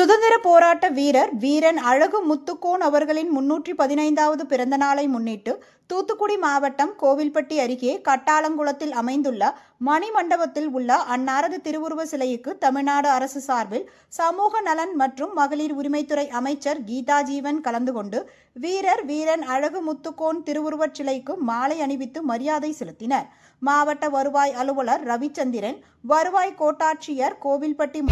போராட்ட வீரர் வீரன் அழகு முத்துக்கோன் அவர்களின் முன்னூற்றி பதினைந்தாவது பிறந்த நாளை முன்னிட்டு தூத்துக்குடி மாவட்டம் கோவில்பட்டி அருகே கட்டாளங்குளத்தில் அமைந்துள்ள மணிமண்டபத்தில் உள்ள அன்னாரது திருவுருவ சிலைக்கு தமிழ்நாடு அரசு சார்பில் சமூக நலன் மற்றும் மகளிர் உரிமைத்துறை அமைச்சர் கீதா ஜீவன் கலந்து கொண்டு வீரர் வீரன் அழகு முத்துக்கோன் திருவுருவச் சிலைக்கு மாலை அணிவித்து மரியாதை செலுத்தினர். மாவட்ட வருவாய் அலுவலர் ரவிச்சந்திரன் வருவாய் கோட்டாட்சியர் கோவில்பட்டி